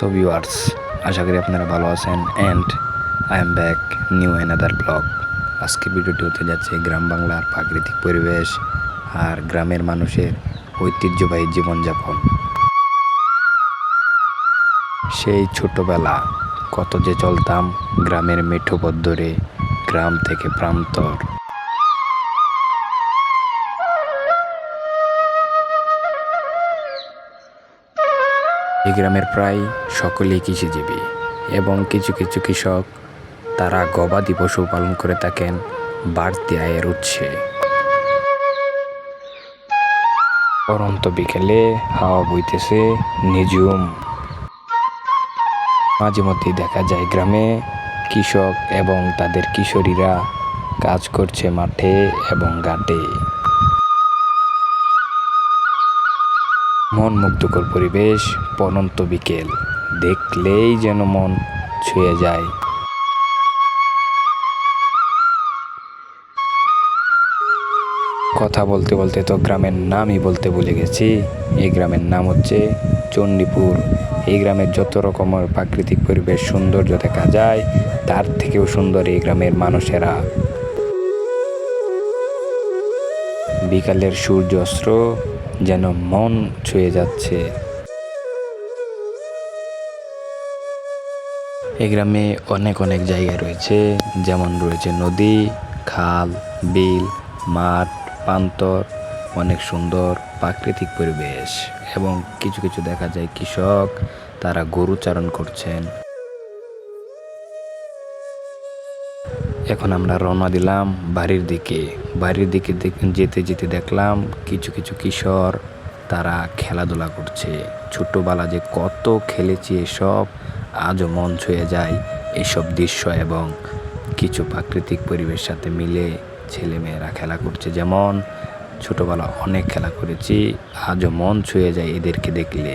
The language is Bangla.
সো ভিউয়ার্স আশা করি আপনারা ভালো আছেন। And I am back new another blog আজকে ভিডিওটি হতে যাচ্ছে গ্রাম বাংলার প্রাকৃতিক পরিবেশ আর গ্রামের মানুষের ঐতিহ্যবাহী জীবনযাপন। সেই ছোটবেলা, কত যে চলতাম গ্রামের মেঠো গ্রাম থেকে প্রান্তর। এই গ্রামের প্রায় সকলেই কৃষিজীবী এবং কিছু কিছু কৃষক তারা গবাদি পশু পালন করে থাকেন বাড়তি আয়ের উৎসে। পরন্ত বিকেলে হাওয়া বইতেছে নিঝুম। মাঝে মধ্যেই দেখা যায় গ্রামে কৃষক এবং তাদের কিশোরীরা কাজ করছে মাঠে এবং ঘাটে। মন মুগ্ধকর পরিবেশ পরন্ত বিকেল। দেখলেই যেন মন ছুঁয়ে যায়। কথা বলতে বলতে তো গ্রামের নামই বলতে ভুলে গেছি। এই গ্রামের নাম হচ্ছে চণ্ডীপুর। এই গ্রামের যত রকমের প্রাকৃতিক পরিবেশ সৌন্দর্য দেখা যায়, তার থেকেও সুন্দর এই গ্রামের মানুষেরা। বিকালের সূর্য অস্ত্র যেন মন ছুঁয়ে যাচ্ছে। এই গ্রামে অনেক অনেক জায়গা রয়েছে, যেমন রয়েছে নদী, খাল, বিল, মাঠ, পান্তর, অনেক সুন্দর প্রাকৃতিক পরিবেশ এবং কিছু কিছু দেখা যায় কৃষক, তারা গরু চারণ করছেন। এখন আমরা রওনা দিলাম বাড়ির দিকে। বাড়ির দিকে যেতে যেতে দেখলাম কিছু কিছু কিশোর তারা খেলাধুলা করছে। ছোট্টবেলা যে কত খেলেছি এসব, আজও মন ছুঁয়ে যায় এসব দৃশ্য এবং কিছু প্রাকৃতিক পরিবেশ সাথে মিলে ছেলেমেয়েরা খেলা করছে। যেমন ছোটোবেলা অনেক খেলা করেছি, আজও মন ছুঁয়ে যায় এদেরকে দেখলে।